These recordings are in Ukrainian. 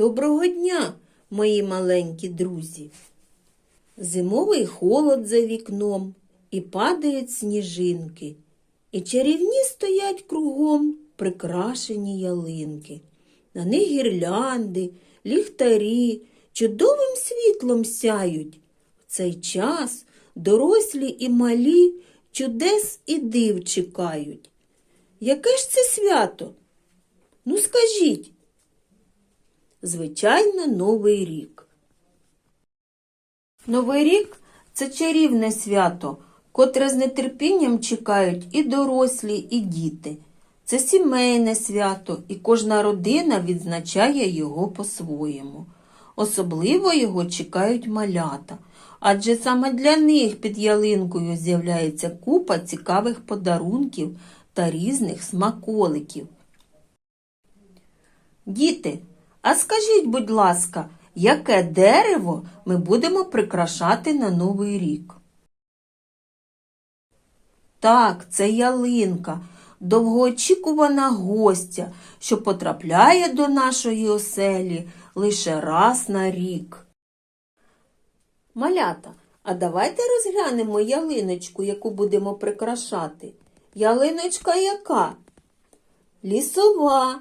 Доброго дня, мої маленькі друзі. Зимовий холод за вікном, і падають сніжинки, і чарівні стоять кругом прикрашені ялинки. На них гірлянди, ліхтарі чудовим світлом сяють. В цей час дорослі і малі чудес і див чекають. Яке ж це свято? Ну, скажіть. Звичайно, Новий рік. Новий рік це чарівне свято, котре з нетерпінням чекають і дорослі, і діти. Це сімейне свято, і кожна родина відзначає його по-своєму. Особливо його чекають малята, адже саме для них під ялинкою з'являється купа цікавих подарунків та різних смаколиків. Діти, а скажіть, будь ласка, яке дерево ми будемо прикрашати на Новий рік? Так, це ялинка, довгоочікувана гостя, що потрапляє до нашої оселі лише раз на рік. Малята, а давайте розглянемо ялиночку, яку будемо прикрашати. Ялиночка яка? Лісова,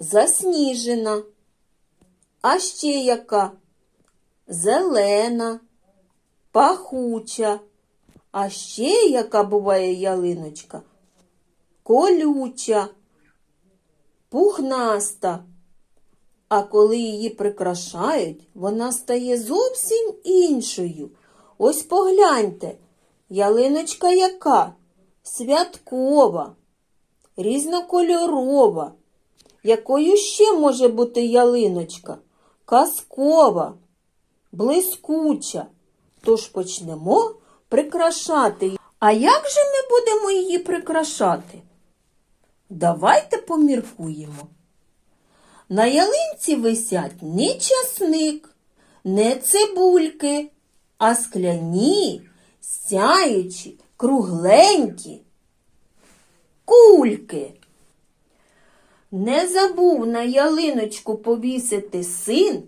засніжена. А ще яка? Зелена, пахуча. А ще яка буває ялиночка? Колюча, пухнаста. А коли її прикрашають, вона стає зовсім іншою. Ось погляньте, ялиночка яка? Святкова, різнокольорова. Якою ще може бути ялиночка? Казкова, блискуча. Тож почнемо прикрашати. А як же ми будемо її прикрашати? Давайте поміркуємо. На ялинці висять не часник, не цибульки, а скляні, сяючі, кругленькі кульки. Не забув на ялиночку повісити син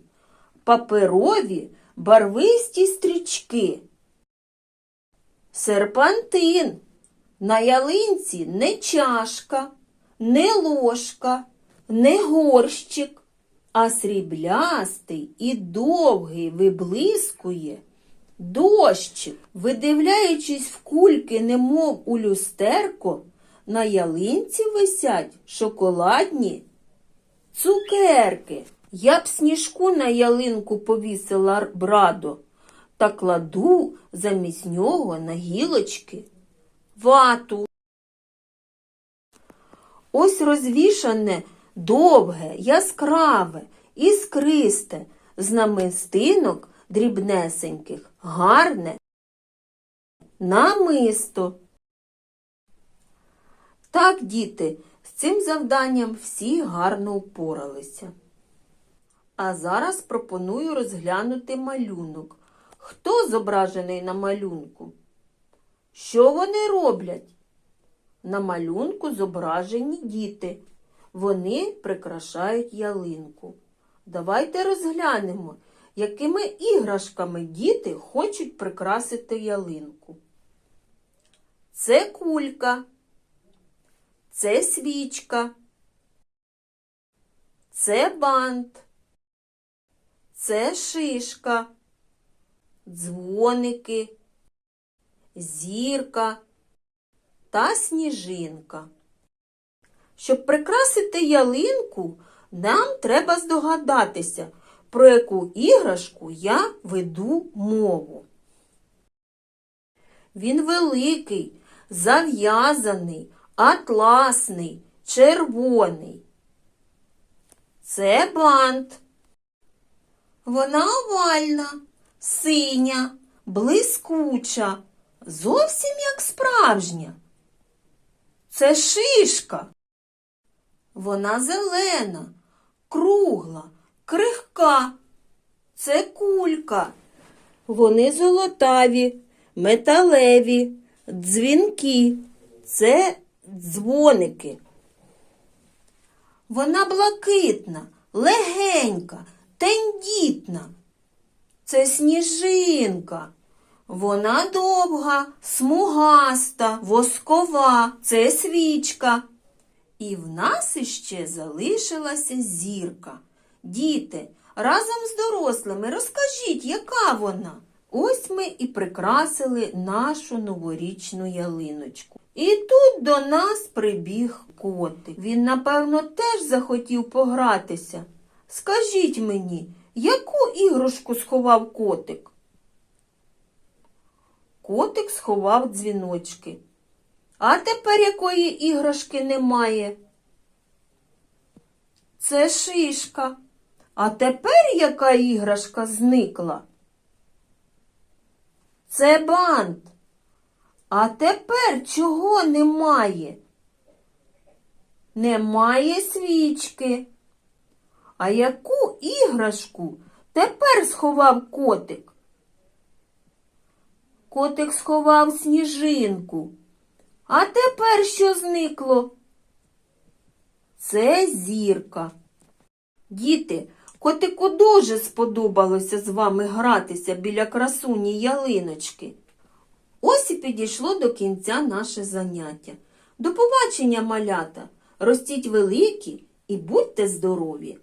паперові барвисті стрічки. Серпантин. На ялинці не чашка, не ложка, не горщик, а сріблястий і довгий виблискує дощик. Видивляючись в кульки, немов у люстерко, на ялинці висять шоколадні цукерки. Я б сніжку на ялинку повісила брадо та кладу замість нього на гілочки вату. Ось розвішане довге, яскраве, іскристе, з намистинок дрібнесеньких, гарне намисто. Так, діти, з цим завданням всі гарно впоралися. А зараз пропоную розглянути малюнок. Хто зображений на малюнку? Що вони роблять? На малюнку зображені діти. Вони прикрашають ялинку. Давайте розглянемо, якими іграшками діти хочуть прикрасити ялинку. Це кулька. Це свічка, це бант, це шишка, дзвоники, зірка та сніжинка. Щоб прикрасити ялинку, нам треба здогадатися, про яку іграшку я веду мову. Він великий, зав'язаний атласний, червоний. Це бант. Вона овальна, синя, блискуча, зовсім як справжня. Це шишка. Вона зелена, кругла, крихка. Це кулька. Вони золотаві, металеві, дзвінки. Це дзвоники. Вона блакитна, легенька, тендітна. Це сніжинка. Вона довга, смугаста, воскова, це свічка. І в нас іще залишилася зірка. Діти, разом з дорослими розкажіть, яка вона? Ось ми і прикрасили нашу новорічну ялиночку. І тут до нас прибіг котик. Він, напевно, теж захотів погратися. Скажіть мені, яку іграшку сховав котик? Котик сховав дзвіночки. А тепер якої іграшки немає? Це шишка. А тепер яка іграшка зникла? Це бант. А тепер чого немає? Немає свічки. А яку іграшку тепер сховав котик? Котик сховав сніжинку. А тепер що зникло? Це зірка. Діти, котику дуже сподобалося з вами гратися біля красуні ялиночки. Ось і підійшло до кінця наше заняття. До побачення, малята! Ростіть великі і будьте здорові!